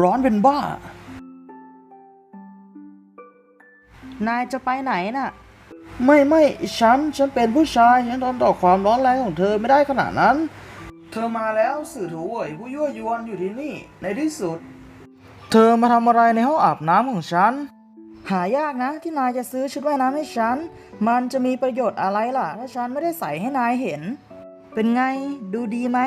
ร้อนเป็นบ้า นายจะไปไหนน่ะ ไม่ไม่ฉัน ฉันเป็นผู้ชายฉันทนต่อความร้อนแรงของเธอไม่ได้ขนาดนั้น เธอมาแล้วสื่อถูเว่ยผู้ยั่วยวนอยู่ที่นี่ในที่สุด เธอมาทำอะไรในห้องอาบน้ำของฉัน หายากนะที่นายจะซื้อชุดว่ายน้ำให้ฉัน มันจะมีประโยชน์อะไรล่ะ ถ้าฉันไม่ได้ใส่ให้นายเห็น เป็นไงดูดีไหม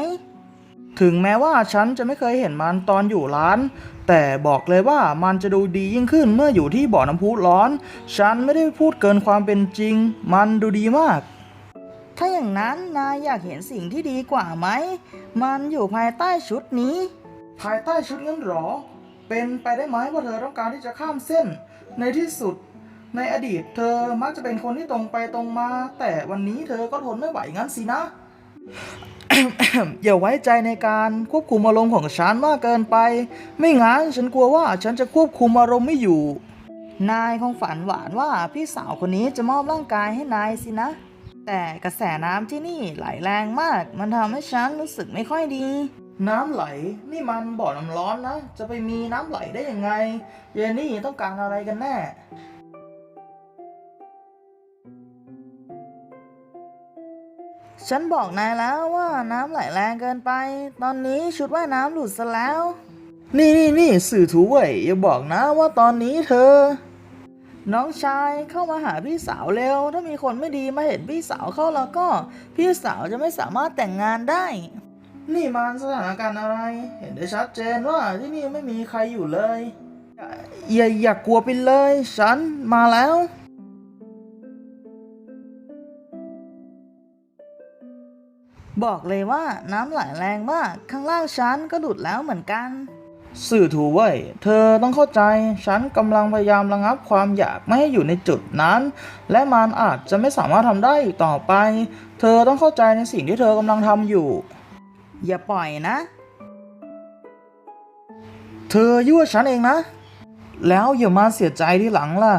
ถึงแม้ว่าฉันจะไม่เคยเห็นมันตอนอยู่ร้าน แต่บอกเลยว่ามันจะดูดียิ่งขึ้นเมื่ออยู่ที่บ่อน้ำพุร้อน ฉันไม่ได้พูดเกินความเป็นจริง มันดูดีมาก ถ้าอย่างนั้นนายอยากเห็นสิ่งที่ดีกว่าไหม มันอยู่ภายใต้ชุดนี้ ภายใต้ชุดนั้นหรอ เป็นไปได้ไหมว่าเธอต้องการที่จะข้ามเส้น ในที่สุด ในอดีตเธอมักจะเป็นคนที่ตรงไปตรงมา แต่วันนี้เธอก็ทนไม่ไหวงั้นสินะ อย่าไว้ใจในการควบคุมอารมณ์ของฉันมากเกินไป ไม่งั้นฉันกลัวว่าฉันจะควบคุมอารมณ์ไม่อยู่ นายคงฝันหวานว่าพี่สาวคนนี้จะมอบร่างกายให้นายสินะ แต่กระแสน้ำที่นี่ไหลแรงมาก มันทำให้ฉันรู้สึกไม่ค่อยดี น้ำไหล นี่มันบ่อน้ำร้อนนะ จะไปมีน้ำไหลได้ยังไง เยนนี่ต้องการอะไรกันแน่ ฉันบอกนายแล้วว่าน้ำไหลแรงเกินไป ตอนนี้ชุดว่ายน้ำหลุดซะแล้ว นี่นี่นี่สื่อถูเว่ยอย่าบอกนะว่าตอนนี้เธอ น้องชายเข้ามาหาพี่สาวเร็ว ถ้ามีคนไม่ดีมาเห็นพี่สาวเข้าแล้วก็ พี่สาวจะไม่สามารถแต่งงานได้ นี่มันสถานการณ์อะไร เห็นได้ชัดเจนว่าที่นี่ไม่มีใครอยู่เลย อย่าอย่ากลัวไปเลย ฉันมาแล้ว บอกเลยว่าน้ำไหลแรงมากข้างล่างฉันก็หลุดแล้วเหมือนกัน สื่อถูเว่ยเธอต้องเข้าใจ ฉันกำลังพยายามระงับความอยากไม่ให้อยู่ในจุดนั้น และมันอาจจะไม่สามารถทำได้อีกต่อไป เธอต้องเข้าใจในสิ่งที่เธอกำลังทำอยู่ อย่าปล่อยนะ เธอยั่วฉันเองนะ แล้วอย่ามาเสียใจที่หลังล่ะ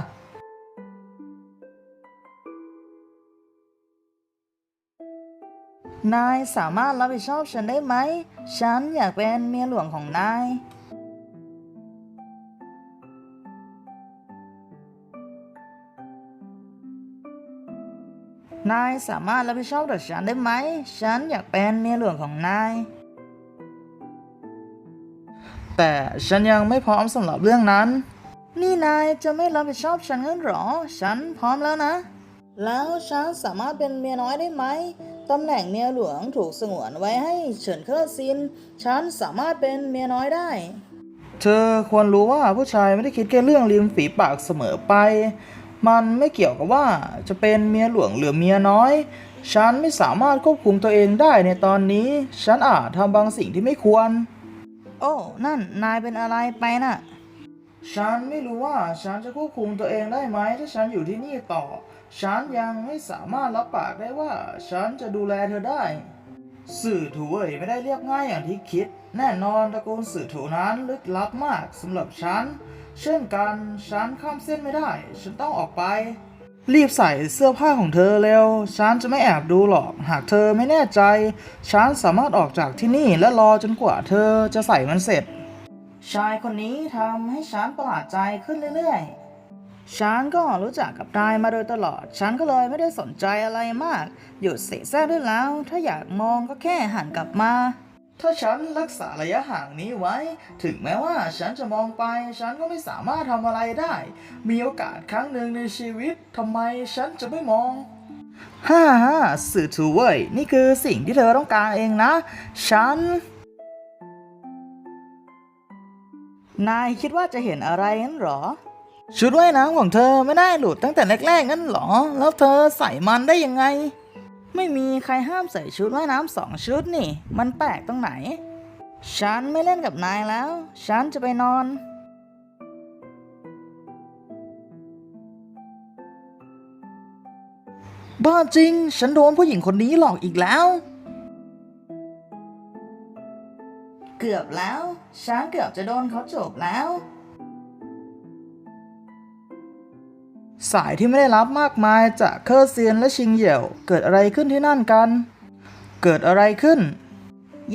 นายสามารถรับผิดชอบฉันได้ไหม ฉันอยากเป็นเมียหลวงของนาย นายสามารถรับผิดชอบต่อฉันได้ไหม ฉันอยากเป็นเมียหลวงของนาย แต่ฉันยังไม่พร้อมสำหรับเรื่องนั้น นี่นายจะไม่รับผิดชอบฉันงั้นหรอ ฉันพร้อมแล้วนะ แล้วฉันสามารถเป็นเมียน้อยได้ไหม ตำแหน่งเมียหลวงถูกสงวนไว้ให้เฉินเคอร์ซิน ฉันสามารถเป็นเมียน้อยได้ เธอควรรู้ว่าผู้ชายไม่ได้คิดแค่เรื่องริมฝีปากเสมอไป มันไม่เกี่ยวกับว่าจะเป็นเมียหลวงหรือเมียน้อย ฉันไม่สามารถควบคุมตัวเองได้ในตอนนี้ ฉันอาจทำบางสิ่งที่ไม่ควร โอ้ นั่นนายเป็นอะไรไปน่ะ ฉันไม่รู้ว่าฉันจะควบคุมตัวเองได้ไหมถ้าฉันอยู่ที่นี่ต่อ ฉันยังไม่สามารถรับปากได้ว่า ฉันจะดูแลเธอได้ สื่อถูเว่ยไม่ได้เรียบง่ายอย่างที่คิด แน่นอนตระกูลสื่อถูนั้นลึกลับมากสำหรับฉัน เช่นกันฉันข้ามเส้นไม่ได้ ฉันต้องออกไป รีบใส่เสื้อผ้าของเธอเร็ว ฉันจะไม่แอบดูหรอก หากเธอไม่แน่ใจ ฉันสามารถออกจากที่นี่และรอจนกว่าเธอจะใส่มันเสร็จ ชายคนนี้ทำให้ฉันประหลาดใจขึ้นเรื่อยๆ ฉันก็รู้จักกับนายมาโดยตลอด ฉันก็เลยไม่ได้สนใจอะไรมาก หยุดเสแสร้งได้แล้ว ถ้าอยากมองก็แค่หันกลับมา ถ้าฉันรักษาระยะห่างนี้ไว้ ถึงแม้ว่าฉันจะมองไป ฉันก็ไม่สามารถทำอะไรได้ มีโอกาสครั้งหนึ่งในชีวิตทำไมฉันจะไม่มองฮ่าฮ่าสื่อถูเว่ยนี่คือสิ่งที่เธอต้องการเองนะ ฉัน นายคิดว่าจะเห็นอะไรงั้นหรอ ชุดว่ายน้ำของเธอไม่ได้หลุดตั้งแต่แรกๆงั้นเหรอ แล้วเธอใส่มันได้ยังไง ไม่มีใครห้ามใส่ชุดว่ายน้ำสองชุดนี่ มันแปลกตรงไหน ฉันไม่เล่นกับนายแล้ว ฉันจะไปนอนบ้าจริง ฉันโดนผู้หญิงคนนี้หลอกอีกแล้ว เกือบแล้ว ฉันเกือบจะโดนเขาจบแล้ว สายที่ไม่ได้รับมากมายจากเคอร์เซียนและชิงเหยี่ยว เกิดอะไรขึ้นที่นั่นกัน เกิดอะไรขึ้น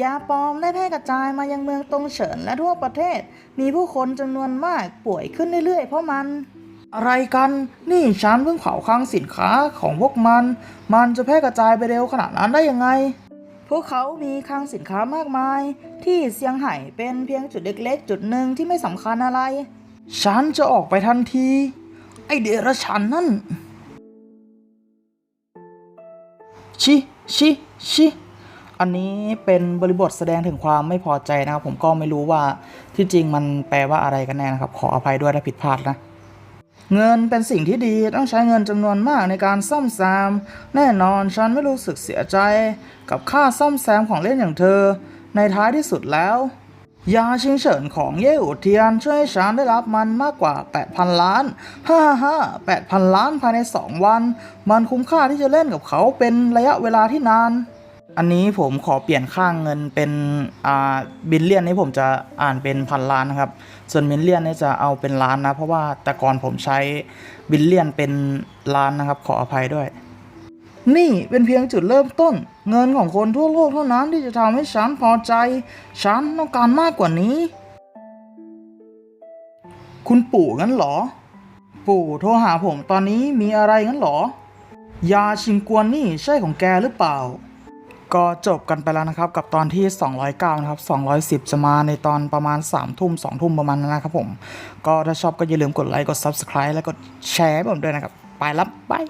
ยาปลอมได้แพร่กระจายมายังเมืองตงเฉินและทั่วประเทศ มีผู้คนจำนวนมากป่วยขึ้นเรื่อยๆ เพราะมัน อะไรกัน นี่ฉันเพิ่งเผาคลังสินค้าของพวกมัน มันจะแพร่กระจายไปเร็วขนาดนั้นได้ยังไง พวกเขามีคลังสินค้ามากมาย ที่เซียงไฮ้เป็นเพียงจุดเล็กๆ จุดหนึ่งที่ไม่สำคัญอะไร ฉันจะออกไปทันที อเดรัจฉันนั่น ชิชิชิอันนี้เป็นบริบทแสดงถึงความไม่พอใจนะครับ ผมก็ไม่รู้ว่าที่จริงมันแปลว่าอะไรกันแน่นะครับ ขออภัยด้วยถ้าผิดพลาดนะ เงินเป็นสิ่งที่ดีต้องใช้เงินจำนวนมากในการซ่อมแซม แน่นอนฉันไม่รู้สึกเสียใจ กับค่าซ่อมแซมของเล่นอย่างเธอ ในท้ายที่สุดแล้ว ยาชิงเฉินของเย่อูเทียนช่วยให้ฉันได้รับมันมากกว่า 8,000 ล้าน ฮ่าฮ่า8,000 ล้านภายใน 2 วัน มันคุ้มค่าที่จะเล่นกับเขาเป็นระยะเวลาที่นาน อันนี้ผมขอเปลี่ยนค่างเงินเป็นอ่าบิลเลียนนี่ผมจะอ่านเป็นพันล้านนะครับ ส่วนมิลเลียนนี่จะเอาเป็นล้านนะ เพราะว่าแต่ก่อนผมใช้บิลเลียนเป็นล้านนะครับ ขออภัยด้วย นี่เป็นเพียงจุดเริ่มต้น เงินของคนทั่วโลกเท่านั้นที่จะทำให้ฉันพอใจ ฉันต้องการมากกว่านี้ คุณปู่งั้นเหรอ ปู่โทรหาผมตอนนี้มีอะไรงั้นเหรอ ยาชิงกวนนี่ใช่ของแกหรือเปล่า ก็จบกันไปแล้วนะครับ กับตอนที่ 209 นะครับ 210 จะมาในตอนประมาณ 3 ทุ่ม 2 ทุ่มประมาณนั้นนะครับผม ก็ถ้าชอบก็อย่าลืมกดไลค์ กด Subscribe และกดแชร์ให้ผมด้วยนะครับ ไปแล้วบาย